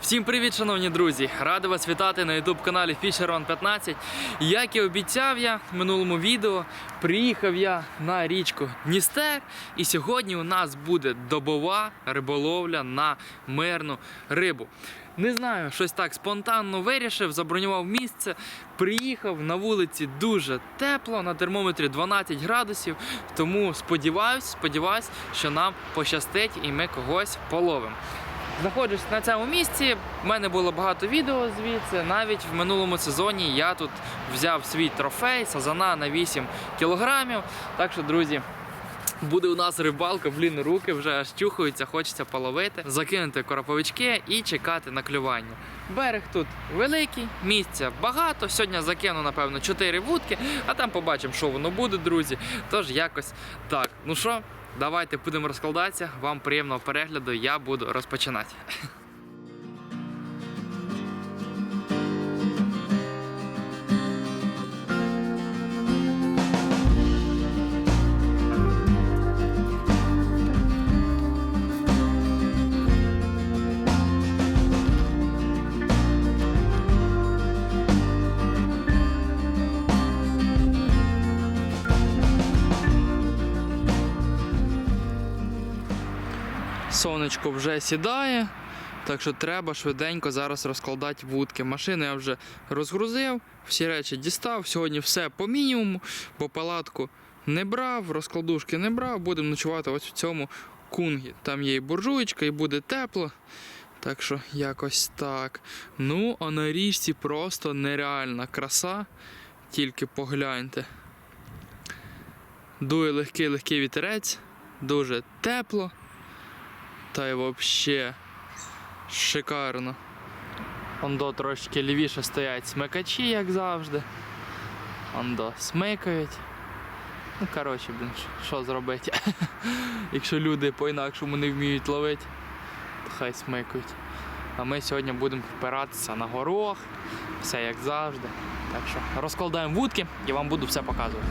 Всім привіт, шановні друзі! Радий вас вітати на youtube каналі Fisheron 15. Як і обіцяв я в минулому відео, приїхав я на річку Дністер, і сьогодні у нас буде добова риболовля на мирну рибу. Не знаю, щось так спонтанно вирішив, забронював місце. Приїхав на вулиці дуже тепло, на термометрі 12 градусів. Тому сподіваюсь, сподіваюсь, що нам пощастить і ми когось половимо. Знаходжусь на цьому місці. В мене було багато відео звідси. Навіть в минулому сезоні я тут взяв свій трофей сазана на 8 кілограмів. Так що, друзі. Буде у нас рибалка, блін, руки вже аж чухаються, хочеться половити, закинути короповички і чекати на клювання. Берег тут великий, місця багато. Сьогодні закину, напевно, 4 вудки, а там побачимо, що воно буде, друзі. Тож якось так. Ну що, давайте будемо розкладатися. Вам приємного перегляду, я буду розпочинати. Сонечко вже сідає, так що треба швиденько зараз розкладати вудки. Машину я вже розгрузив, всі речі дістав. Сьогодні все по мінімуму, бо палатку не брав, розкладушки не брав. Будемо ночувати ось в цьому кунгі. Там є і буржуєчка, і буде тепло. Так що якось так. Ну, а на річці просто нереальна краса. Тільки погляньте. Дує легкий легкий вітерець, дуже тепло. Та й вообще шикарно. Ондо трошки лівіше стоять смикачі, як завжди. Ондо смикають. Ну, коротше, блін, що зробити? Якщо люди по-інакшому не вміють ловити, то хай смикають. А ми сьогодні будемо впиратися на горох, все як завжди. Так що розкладаємо вудки і вам буду все показувати.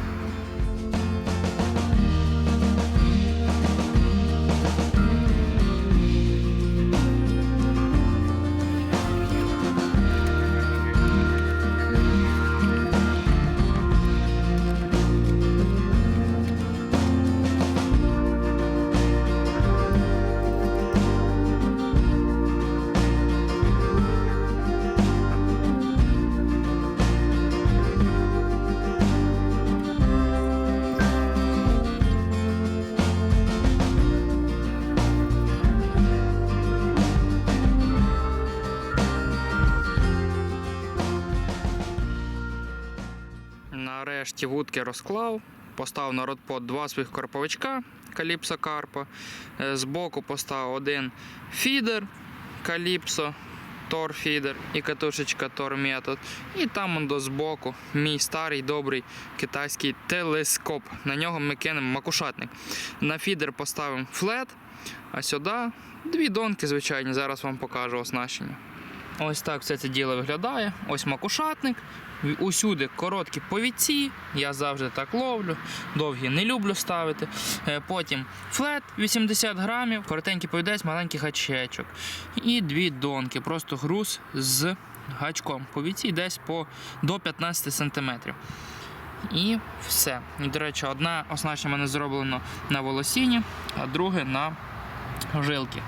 Нарешті вудки розклав, поставив на родпот два своїх карповичка Каліпсо Карпа. Е, Збоку поставив один фідер Каліпсо Тор фідер і катушечка Метод. І там он до збоку мій старий добрий китайський телескоп. На нього ми кинемо макушатник. На фідер поставимо флет, а сюди дві донки звичайні. Зараз вам покажу оснащення. Ось так все це діло виглядає. Ось макушатник. Усюди короткі повідці, я завжди так ловлю, довгі не люблю ставити. Е, Потім флет 80 грамів, коротенький повідець, маленький гачечок. І дві донки, просто груз з гачком. Повідці десь по, до 15 см. І все. До речі, одне оснащення мене зроблено на волосіні, а друге на жилки.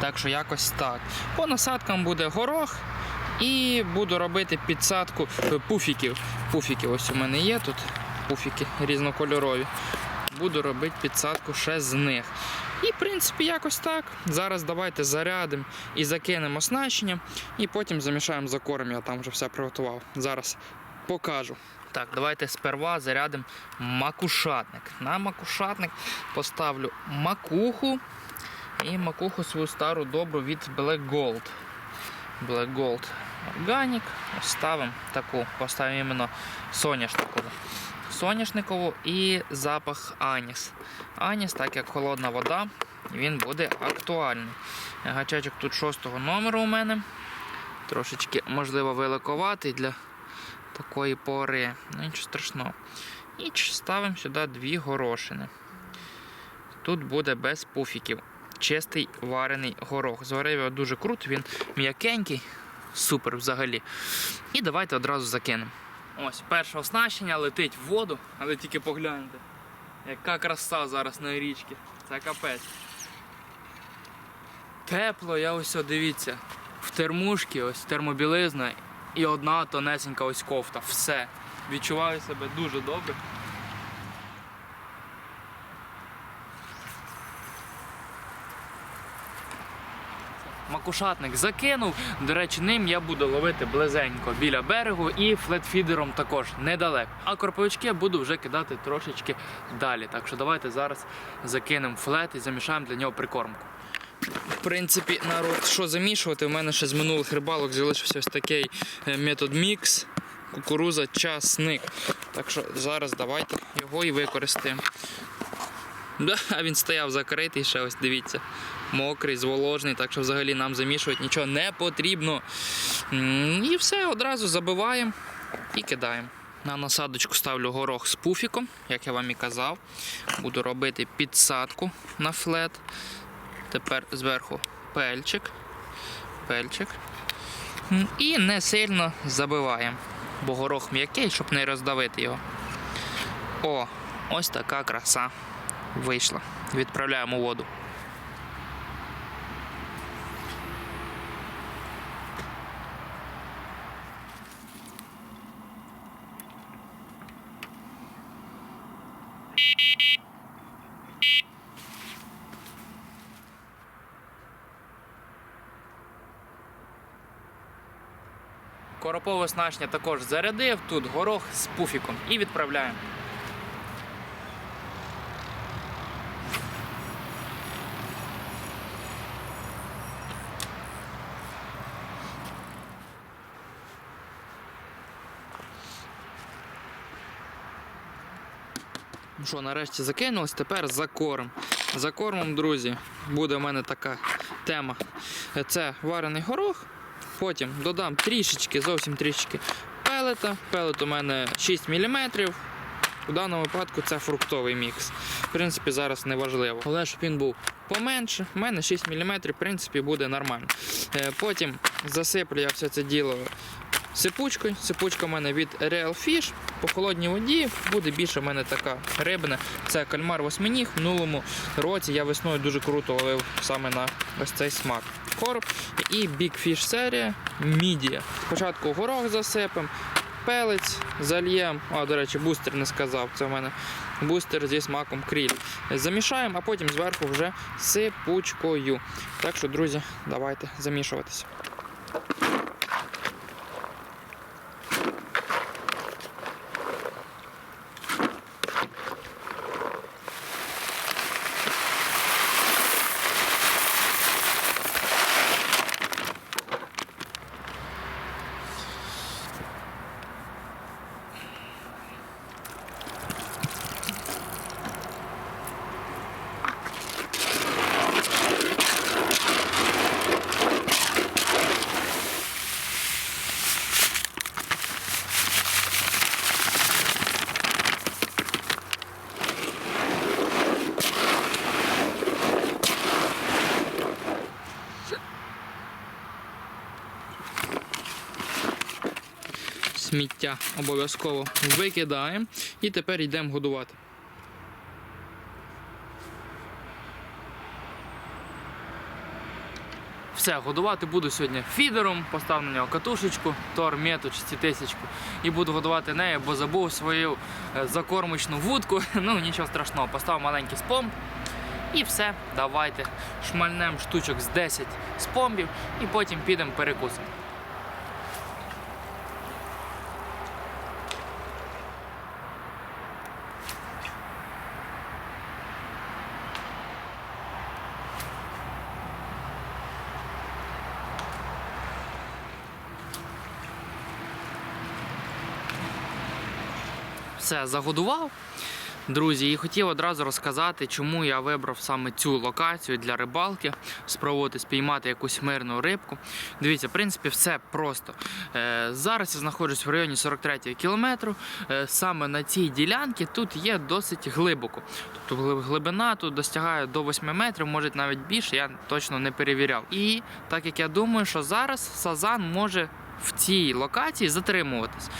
Так що якось так. По насадкам буде горох. І буду робити підсадку е, пуфіків. Пуфіки ось у мене є тут. Пуфіки різнокольорові. Буду робити підсадку ще з них. І, в принципі, якось так. Зараз давайте зарядимо і закинемо оснащення, і потім замішаємо за корм. Я там вже все приготував. Зараз покажу. Так, давайте сперва зарядимо макушатник. На макушатник поставлю макуху і макуху свою стару добру від Black Gold. Black Gold Organic. Ставимо таку, поставимо іменно соняшникову. Соняшникову і запах Аніс. Аніс, так як холодна вода, він буде актуальний. Гачечок тут шостого номеру у мене. Трошечки, можливо, великоватий для такої пори. Ну, нічого страшного. І ставимо сюди дві горошини. тут буде без пуфіків. Чистий варений горох. Зварив його дуже круто, він м'якенький, супер взагалі. І давайте одразу закинемо. Ось перше оснащення летить в воду, але тільки погляньте. Яка краса зараз на річці. Це капець. Тепло, я ось дивіться. В термушці, ось термобілизна і одна тонесенька ось кофта. Все. Відчуваю себе дуже добре. Макушатник закинув. До речі, ним я буду ловити близенько біля берегу і флетфідером також недалеко. А корповички буду вже кидати трошечки далі. Так що давайте зараз закинемо флет і замішаємо для нього прикормку. В принципі, народ, що замішувати? У мене ще з минулих рибалок залишився ось такий е, метод мікс, кукуруза, часник. Так що зараз давайте його і використаємо. Да, він стояв закритий ще ось дивіться. Мокрий, зволожений, так що взагалі нам замішувати нічого не потрібно. І все, одразу забиваємо і кидаємо. На насадочку ставлю горох з пуфіком, як я вам і казав. Буду робити підсадку на флет. Тепер зверху пельчик. Пельчик. І не сильно забиваємо, бо горох м'який, щоб не роздавити його. О, ось така краса вийшла. Відправляємо воду. Коропове оснащення також зарядив, тут горох з пуфіком і відправляємо. Ну що, нарешті закинулось, тепер за корм. За кормом, друзі, буде в мене така тема. Це варений горох. Потім додам трішечки, зовсім трішечки пелета. Пелет у мене 6 мм. У даному випадку це фруктовий мікс. В принципі, зараз не важливо. Але щоб він був поменше, у мене 6 мм, в принципі, буде нормально. Е, Потім засиплю я все це діло сипучкою. Сипучка у мене від Real Fish. По холодній воді буде більше в мене така рибна. Це кальмар восьминіг. В минулому році я весною дуже круто ловив саме на ось цей смак. Короб і Big Fish серія Мідія. Спочатку горох засипемо, пелець зальємо. А, до речі, бустер не сказав. Це в мене бустер зі смаком кріль. Замішаємо, а потім зверху вже сипучкою. Так що, друзі, давайте замішуватися. Сміття обов'язково викидаємо і тепер йдемо годувати. Все, годувати буду сьогодні фідером, постав на нього катушечку, тор мету тисячку, і буду годувати нею, бо забув свою е, закормочну вудку. Ну нічого страшного, постав маленький спомб. І все, давайте шмальнем штучок з 10 спомбів і потім підемо перекусимо. Все, загодував. Друзі, і хотів одразу розказати, чому я вибрав саме цю локацію для рибалки, спробувати спіймати якусь мирну рибку. Дивіться, в принципі, все просто. Е, зараз я знаходжусь в районі 43 кілометру. Е, саме на цій ділянці тут є досить глибоко. Тобто глибина тут достигає до 8 метрів, може навіть більше, я точно не перевіряв. І так як я думаю, що зараз сазан може в цій локації затримуватись.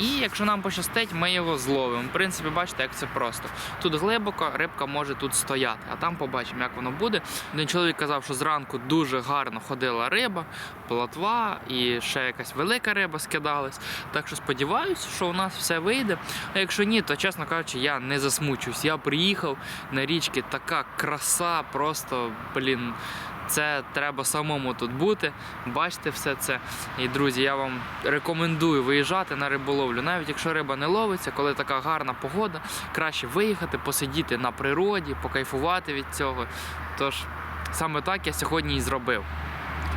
І, якщо нам пощастить, ми його зловимо. В принципі, бачите, як це просто. Тут глибоко, рибка може тут стояти, а там побачимо, як воно буде. Один чоловік казав, що зранку дуже гарно ходила риба, плотва і ще якась велика риба скидалась. Так що сподіваюся, що у нас все вийде. А якщо ні, то чесно кажучи, я не засмучуюсь. Я приїхав на річки, така краса, просто блін. Це треба самому тут бути, бачите все це. І друзі, я вам рекомендую виїжджати на риболовлю. Навіть якщо риба не ловиться, коли така гарна погода, краще виїхати, посидіти на природі, покайфувати від цього. Тож саме так я сьогодні і зробив.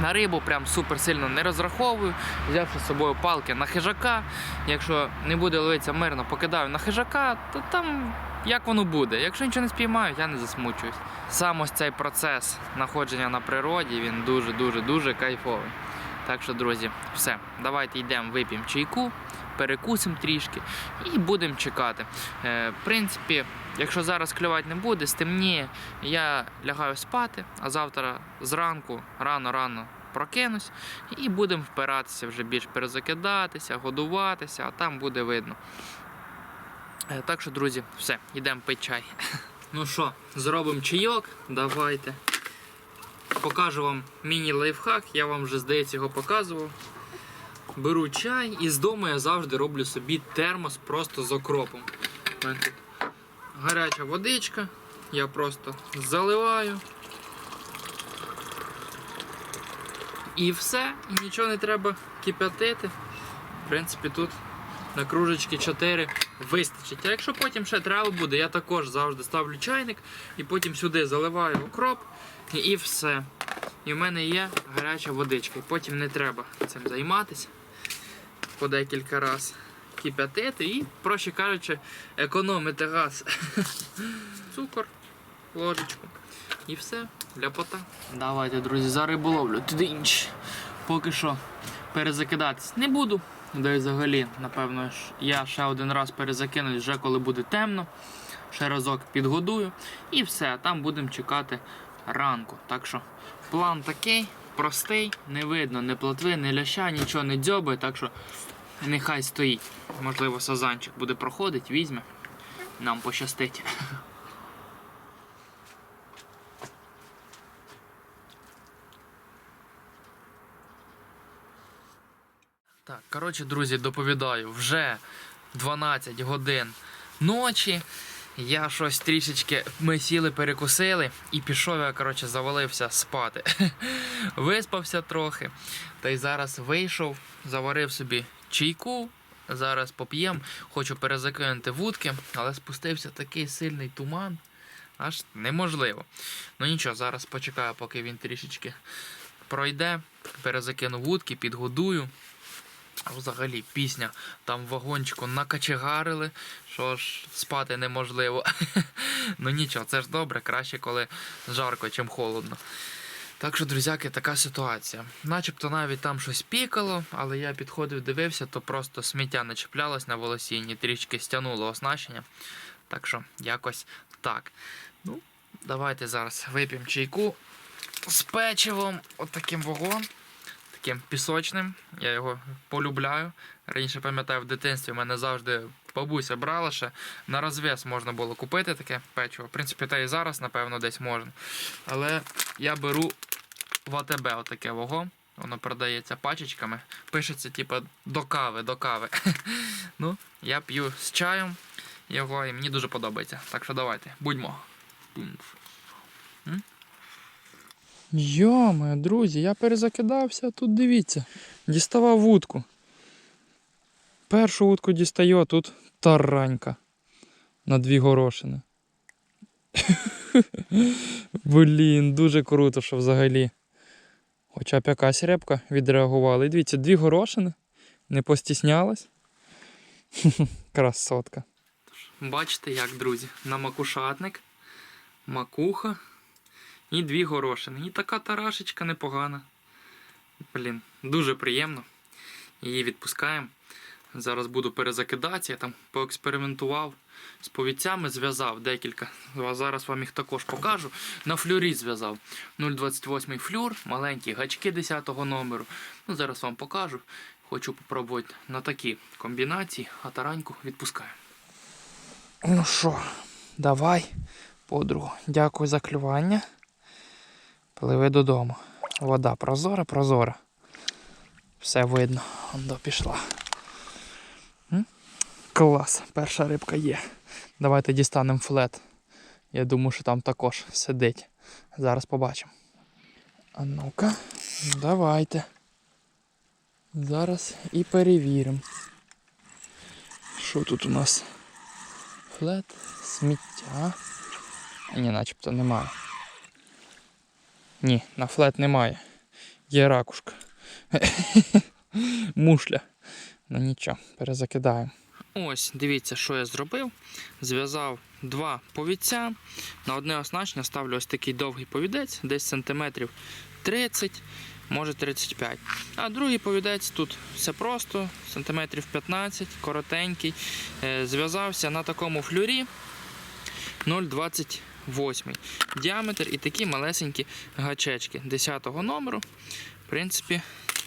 На рибу прям супер сильно не розраховую, взявши з собою палки на хижака. Якщо не буде ловитися мирно, покидаю на хижака, то там як воно буде. Якщо нічого не спіймаю, я не засмучуюсь. Сам ось цей процес знаходження на природі, він дуже-дуже дуже кайфовий. Так що, друзі, все, давайте йдемо, вип'ємо чайку, перекусимо трішки і будемо чекати. Е, в принципі, якщо зараз клювати не буде, стемніє, я лягаю спати, а завтра зранку, рано-рано прокинусь і будемо впиратися вже більш перезакидатися, годуватися, а там буде видно. Е, Так що, друзі, все, йдемо пити чай. Ну що, зробимо чайок, давайте. Покажу вам міні-лайфхак, я вам вже, здається, його показував. Беру чай і з дому я завжди роблю собі термос просто з окропом. Гаряча водичка, я просто заливаю. І все, нічого не треба кип'ятити. В принципі, тут на кружечки 4 вистачить. А якщо потім ще треба буде, я також завжди ставлю чайник і потім сюди заливаю окроп і, все. І в мене є гаряча водичка. І потім не треба цим займатися по декілька разів. Кип'ятити і, проще кажучи, економити газ. Цукор, ложечку. І все, ляпота. Давайте, друзі, за риболовлю. Туди інч. Поки що перезакидатись не буду. Да й взагалі, напевно, я ще один раз перезакинусь, вже коли буде темно. Ще разок підгодую. І все, там будемо чекати ранку. Так що план такий, простий, не видно ні плотви, ні ляща, нічого не дзьобає, так що нехай стоїть. Можливо, сазанчик буде проходити, візьме. Нам пощастить. Так, коротше, друзі, доповідаю, вже 12 годин ночі. Я щось трішечки ми сіли, перекусили і пішов я, коротше, завалився спати. Виспався трохи. Та й зараз вийшов, заварив собі чайку. Зараз поп'єм, хочу перезакинути вудки, але спустився такий сильний туман, аж неможливо. Ну нічого, зараз почекаю, поки він трішечки пройде, перезакину вудки, підгодую. Взагалі пісня там вагончику накачегарили, що ж спати неможливо. ну нічого, це ж добре, краще, коли жарко, чим холодно. Так що, друзяки, така ситуація. Начебто навіть там щось пікало, але я підходив, дивився, то просто сміття не чіплялось на волосінні, трішки стягнуло оснащення. Так що, якось так. Ну, давайте зараз вип'ємо чайку з печивом, отаким вагон таким пісочним. Я його полюбляю. Раніше пам'ятаю, в дитинстві в мене завжди бабуся брала ще. На розв'яз можна було купити таке печиво. В принципі, та і зараз, напевно, десь можна. Але я беру в АТБ отаке вого. Воно продається пачечками. Пишеться, типу, до кави, до кави. ну, я п'ю з чаєм його і мені дуже подобається. Так що давайте, будьмо. Йоме, друзі, я перезакидався, тут дивіться. Діставав вудку. Першу вудку дістаю, а тут таранька на дві горошини. Блін, дуже круто, що взагалі. Хоча б якась репка відреагувала. І дивіться, дві горошини, не постіснялась. Красотка. Бачите, як, друзі, на макушатник, макуха і дві горошини. І така тарашечка непогана. Блін, дуже приємно. Її відпускаємо. Зараз буду перезакидатися. Я там поекспериментував з повідцями, зв'язав декілька. Зараз вам їх також покажу. На флюрі зв'язав. 0,28 флюр, маленькі гачки 10 номеру. Ну, зараз вам покажу. Хочу попробувати на такі комбінації, а тараньку відпускаю. Ну що, давай, подругу. Дякую за клювання. Пливи додому. Вода прозора, прозора. Все видно. Ондо пішла. Клас, перша рибка є. Давайте дістанемо флет. Я думаю, що там також сидить. Зараз побачимо. А ну-ка, давайте. Зараз і перевіримо. Що тут у нас? Флет, сміття. Ні, начебто немає. Ні, на флет немає. Є ракушка. Мушля. Ну нічого, перезакидаємо. Ось, дивіться, що я зробив. Зв'язав два повідця. На одне оснащення ставлю ось такий довгий повідець, десь сантиметрів 30, може 35. А другий повідець тут все просто, сантиметрів 15, коротенький. Е, Зв'язався на такому флюрі 0,28 діаметр і такі малесенькі гачечки 10 номеру. В принципі,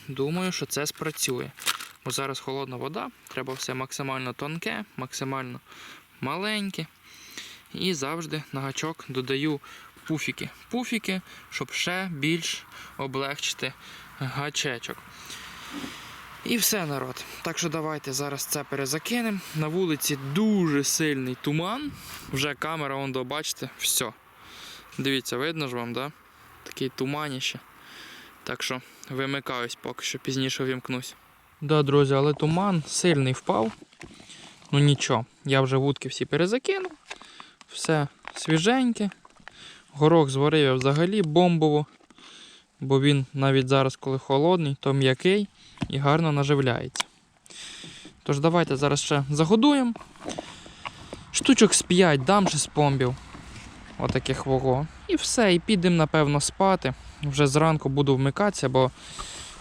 думаю, що це спрацює. Бо зараз холодна вода, треба все максимально тонке, максимально маленьке. І завжди на гачок додаю пуфіки. Пуфіки, щоб ще більш облегчити гачечок. І все, народ. Так що давайте зараз це перезакинемо. На вулиці дуже сильний туман. Вже камера, вон до, бачите, все. Дивіться, видно ж вам, да? Такий туманіще. Так що вимикаюсь, поки що пізніше вімкнусь. Да, друзі, але туман сильний впав. Ну нічого, я вже вудки всі перезакинув. Все свіженьке. Горох зварив я взагалі бомбово. Бо він навіть зараз, коли холодний, то м'який і гарно наживляється. Тож давайте зараз ще загодуємо. Штучок з 5 дам ще з помбів. Отаких вого. І все, і підемо, напевно, спати. Вже зранку буду вмикатися, бо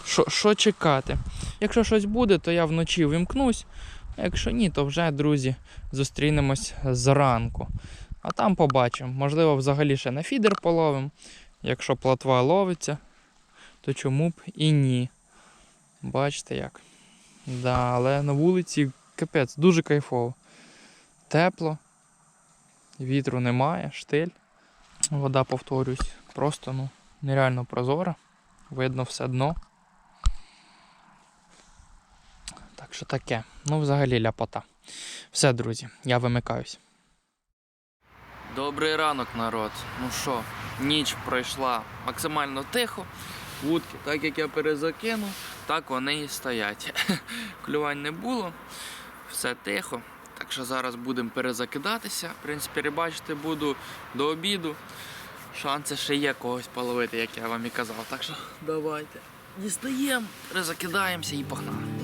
що, що чекати? Якщо щось буде, то я вночі вимкнусь. А якщо ні, то вже, друзі, зустрінемось зранку. А там побачимо. Можливо, взагалі ще на фідер половимо. Якщо плотва ловиться, то чому б і ні. Бачите як. Да, але на вулиці капець, дуже кайфово. Тепло, вітру немає, штиль. Вода, повторюсь, просто ну, нереально прозора. Видно все дно. Так що таке. Ну, взагалі ляпота. Все, друзі, я вимикаюсь. Добрий ранок, народ. Ну що, ніч пройшла максимально тихо. Вудки, так як я перезакинув, так вони і стоять. Клювань не було, все тихо. Так що зараз будемо перезакидатися. В принципі, рибачити буду до обіду. Шанси ще є когось половити, як я вам і казав. Так що давайте. Дістаємо, перезакидаємося і погнали.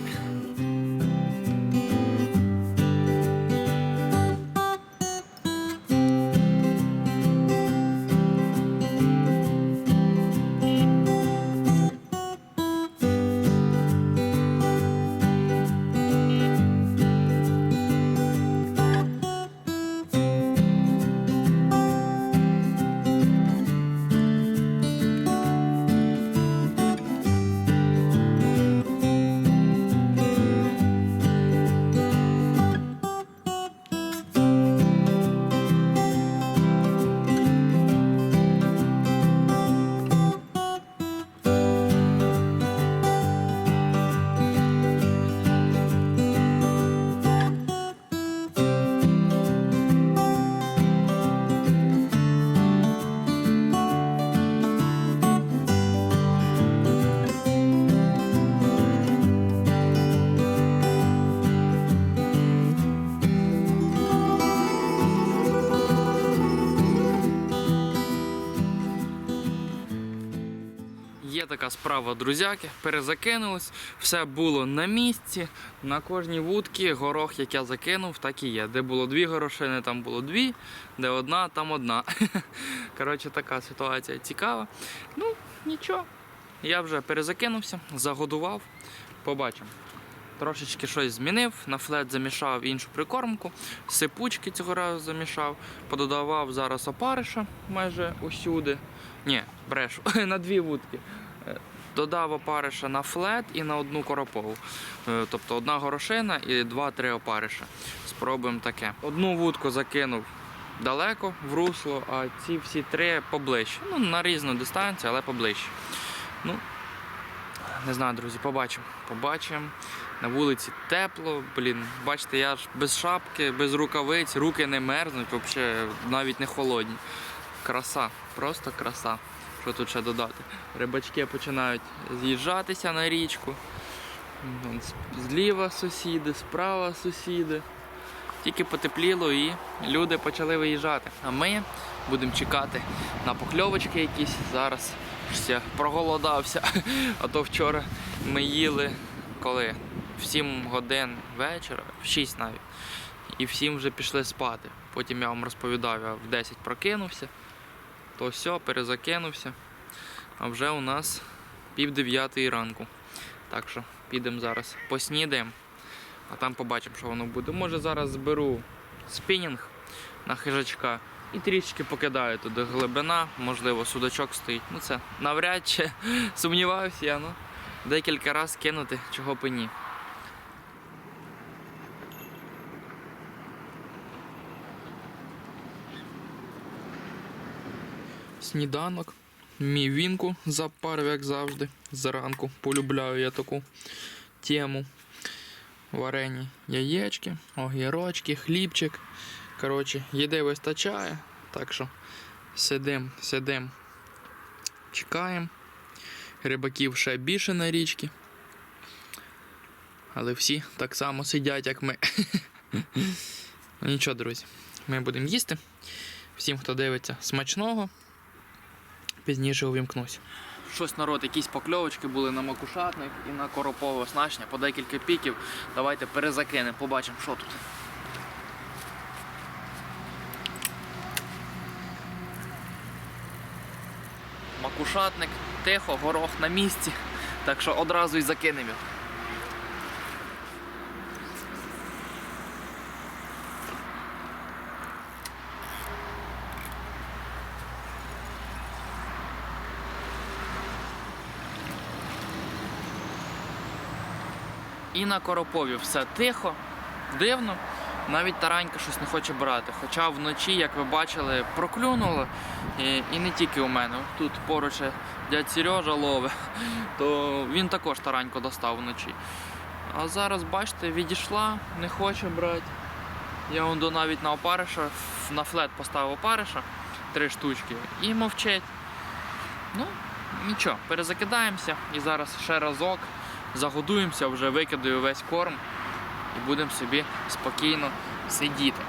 Така справа, друзяки, перезакинулись, все було на місці. На кожній вудці горох, як я закинув, так і є. Де було дві горошини, там було дві, де одна, там одна. Коротше, така ситуація цікава. Ну, нічого. Я вже перезакинувся, загодував, побачимо. Трошечки щось змінив, на флет замішав іншу прикормку, сипучки цього разу замішав, пододавав зараз опариша майже усюди. Ні, брешу, на дві вудки. Додав опариша на флет і на одну коропову. Е, Тобто одна горошина і два-три опариша. Спробуємо таке. Одну вудку закинув далеко в русло, а ці всі три поближче. Ну, на різну дистанцію, але поближче. Ну, не знаю, друзі, побачимо. Побачимо. На вулиці тепло, блін. Бачите, я ж без шапки, без рукавиць, руки не мерзнуть, взагалі навіть не холодні. Краса, просто краса. Що тут ще додати? Рибачки починають з'їжджатися на річку. Зліва сусіди, справа сусіди. Тільки потепліло і люди почали виїжджати. А ми будемо чекати на покльовочки якісь. Зараз я проголодався. А то вчора ми їли коли? В 7 годин вечора, в 6 навіть. І всім вже пішли спати. Потім я вам розповідав, я в 10 прокинувся, то все, перезакинувся. А вже у нас пів дев'ятої ранку. Так що підемо зараз поснідаємо, а там побачимо, що воно буде. Може зараз зберу спінінг на хижачка і трішки покидаю туди глибина, можливо, судачок стоїть. Ну це навряд чи сумніваюся я, ну декілька разів кинути, чого б і ні. Сніданок. Мій вінку запарив, як завжди, зранку. Полюбляю я таку тему. Варені яєчки, огірочки, хлібчик. Коротше, їди вистачає. Так що сидим, сидим, чекаємо. Рибаків ще більше на річці. Але всі так само сидять, як ми. Ну нічого, друзі, ми будемо їсти. Всім, хто дивиться, смачного. Пізніше увімкнусь. Щось народ, якісь покльовочки були на макушатник і на коропове оснащення по декілька піків. Давайте перезакинемо, побачимо, що тут. Макушатник, тихо, горох на місці. Так що одразу і закинемо. І на Коропові все тихо, дивно. Навіть таранька щось не хоче брати. Хоча вночі, як ви бачили, проклюнуло. І, і не тільки у мене. Тут поруч дядь Сережа лове, то він також тараньку достав вночі. А зараз, бачите, відійшла, не хоче брати. Я вон до навіть на опариша, на флет поставив опариша, три штучки, і мовчить. Ну, нічого, перезакидаємося і зараз ще разок загодуємося, вже викидаю весь корм і будемо собі спокійно сидіти.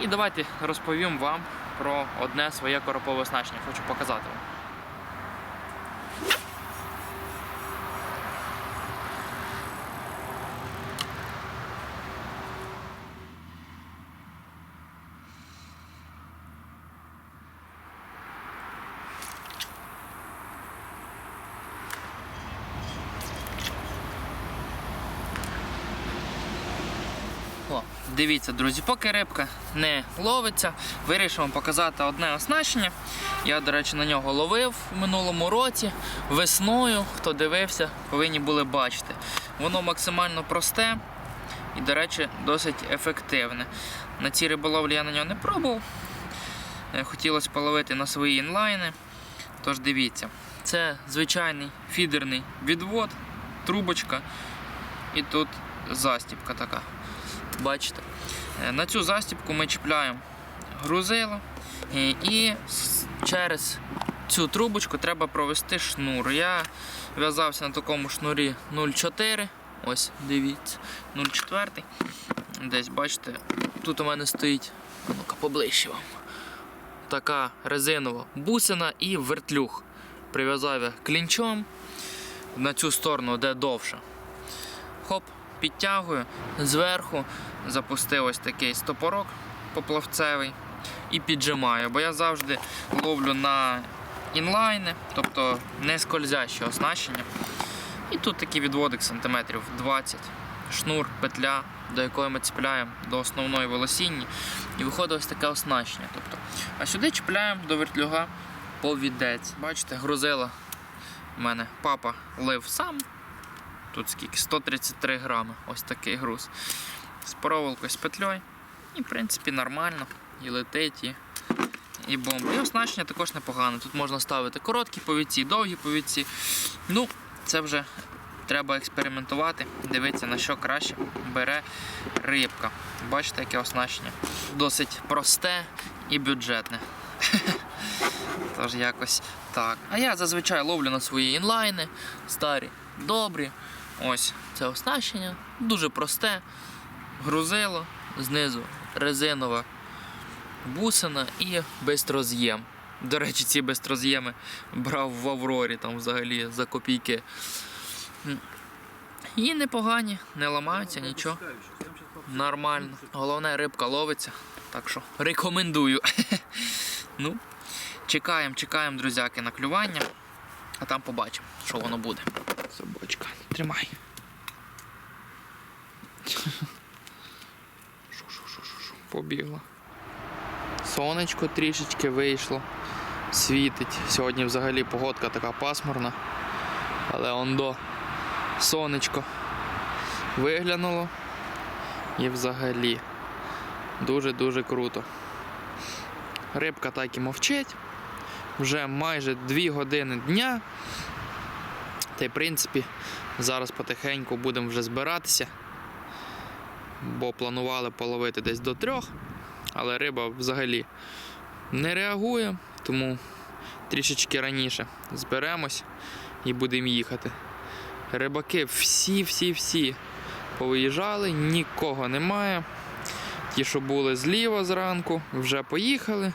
І давайте розповім вам про одне своє коропове оснащення. Хочу показати вам. О, дивіться, друзі, поки рибка не ловиться, вирішив вам показати одне оснащення. Я, до речі, на нього ловив в минулому році. Весною, хто дивився, повинні були бачити. Воно максимально просте і, до речі, досить ефективне. На цій риболовлі я на нього не пробував. Е, Хотілося половити на свої інлайни. Тож дивіться, це звичайний фідерний відвод, трубочка і тут застіпка така. Бачите? Е, На цю застіпку ми чіпляємо грузило е, і через цю трубочку треба провести шнур. Я в'язався на такому шнурі 0,4. Ось, дивіться, 0,4. Десь бачите, тут у мене стоїть, ну-ка поближче вам. Така резинова бусина і вертлюг. прив'язав я клінчом на цю сторону, де довше. Хоп, підтягую, зверху запустив ось такий стопорок поплавцевий і піджимаю, бо я завжди ловлю на інлайни, тобто не скользяще оснащення. І тут такий відводик сантиметрів 20, шнур, петля, до якої ми цепляємо до основної волосінні. І виходить ось таке оснащення. Тобто, а сюди чіпляємо до вертлюга повідець. Бачите, грузила в мене папа лив сам. Тут скільки? 133 грами. Ось такий груз. З проволокою, з петлею. І, в принципі, нормально. І летить, і, і бомба. І оснащення також непогано. Тут можна ставити короткі повідці, довгі повідці. Ну, це вже треба експериментувати, дивитися на що краще бере рибка. Бачите, яке оснащення. Досить просте і бюджетне. Тож якось так. А я зазвичай ловлю на свої інлайни, старі, добрі. Ось це оснащення. Дуже просте. Грузило, знизу резинова бусина і бистроз'єм. До речі, ці бистроз'єми брав в Аврорі там взагалі за копійки. І непогані, не ламаються, нічого. Нормально. Головне, рибка ловиться. Так що рекомендую. ну, чекаємо, чекаємо, друзяки, на клювання, а там побачимо, що воно буде. Собачка, тримай. Шу-шу-шу-шу-шу. Побігла. Сонечко трішечки вийшло. Світить. Сьогодні взагалі погодка така пасмурна. Але ондо сонечко виглянуло. І взагалі дуже-дуже круто. Рибка так і мовчить. Вже майже 2 години дня. Та й в принципі зараз потихеньку будемо вже збиратися. Бо планували половити десь до трьох, але риба взагалі не реагує, тому трішечки раніше зберемось і будемо їхати. Рибаки всі-всі-всі повиїжджали, нікого немає. Ті, що були зліва зранку, вже поїхали.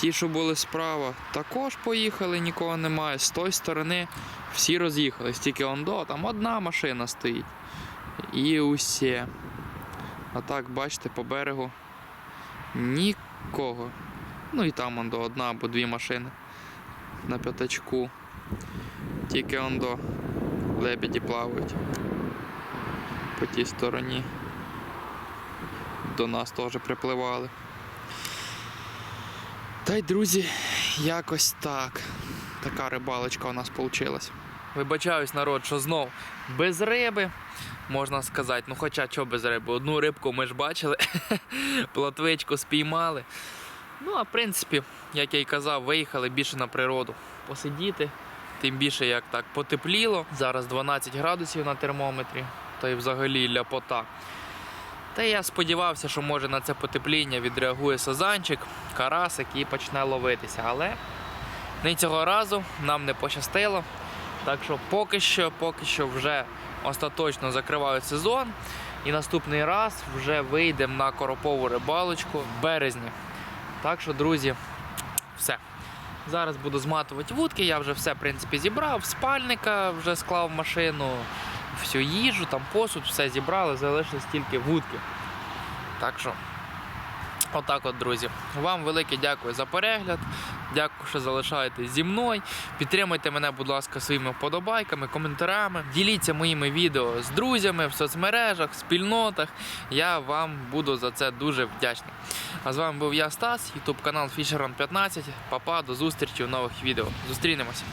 Ті, що були справа, також поїхали, нікого немає. З тої сторони всі роз'їхались. Тільки ондо, там одна машина стоїть. І усе. А так, бачите, по берегу нікого. Ну і там ондо одна або дві машини на п'ятачку. Тільки ондо лебеді плавають по тій стороні. До нас теж припливали. Та й друзі, якось так. Така рибалочка у нас вийшла. Вибачаюсь, народ, що знов без риби, можна сказати. Ну хоча що без риби? Одну рибку ми ж бачили, плотвичку спіймали. Ну, а в принципі, як я й казав, виїхали більше на природу посидіти. Тим більше як так потепліло. Зараз 12 градусів на термометрі, та й взагалі ляпота. Та я сподівався, що може на це потепління відреагує сазанчик, карасик і почне ловитися. Але не цього разу нам не пощастило. Так що поки що, поки що вже остаточно закриваю сезон. І наступний раз вже вийдемо на коропову рибалочку в березні. Так що, друзі, все. Зараз буду зматувати вудки, я вже все в принципі зібрав, спальника вже склав машину, всю їжу, там посуд, все зібрали, залишилось тільки вудки. Так що, отак от, друзі. Вам велике дякую за перегляд. Дякую, що залишаєтесь зі мною. Підтримуйте мене, будь ласка, своїми вподобайками, коментарями. Діліться моїми відео з друзями в соцмережах, в спільнотах. Я вам буду за це дуже вдячний. А з вами був я, Стас, ютуб канал Fisheron 15. Папа, до зустрічі в нових відео. Зустрінемося.